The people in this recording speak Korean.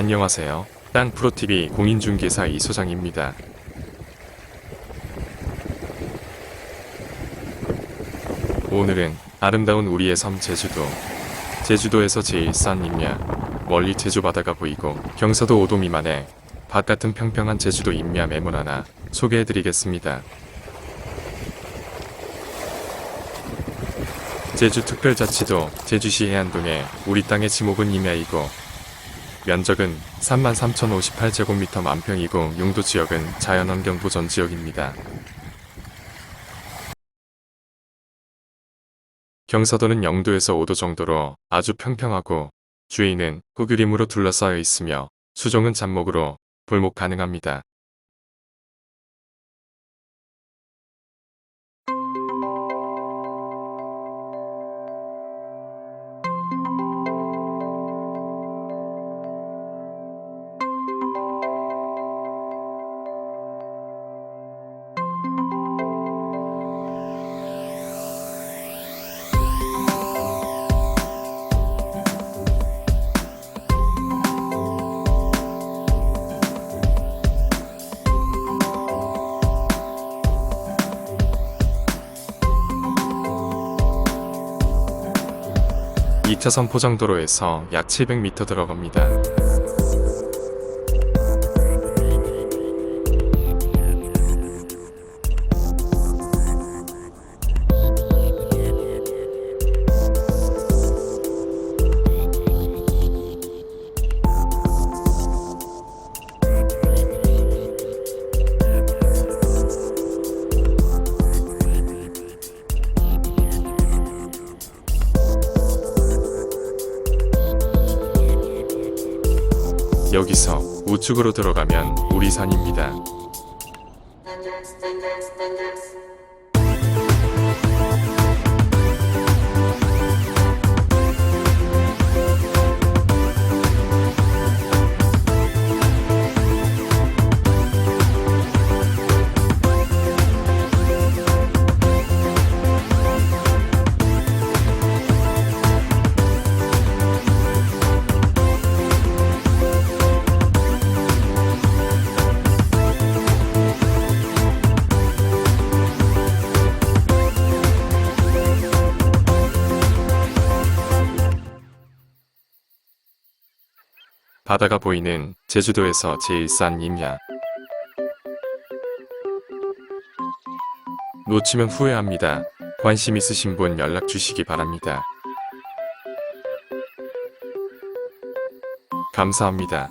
안녕하세요. 땅 프로TV 공인중개사 이소장입니다. 오늘은 아름다운 우리의 섬 제주도. 제주도에서 제일 싼 임야. 멀리 제주 바다가 보이고 경사도 5도 미만의 밭 같은 평평한 제주도 임야 매물 하나 소개해드리겠습니다. 제주특별자치도 제주시 해안동에 우리 땅의 지목은 임야이고 면적은 33,058제곱미터 만평이고 용도 지역은 자연환경 보전 지역입니다. 경사도는 0도에서 5도 정도로 아주 평평하고 주위는 호규림으로 둘러싸여 있으며 수종은 잡목으로 볼목 가능합니다. 이차선 포장도로에서 약 700m 들어갑니다. 여기서 우측으로 들어가면 우리 산입니다. 바다가 보이는 제주도에서 제일 싼 임야. 놓치면 후회합니다. 관심 있으신 분 연락 주시기 바랍니다. 감사합니다.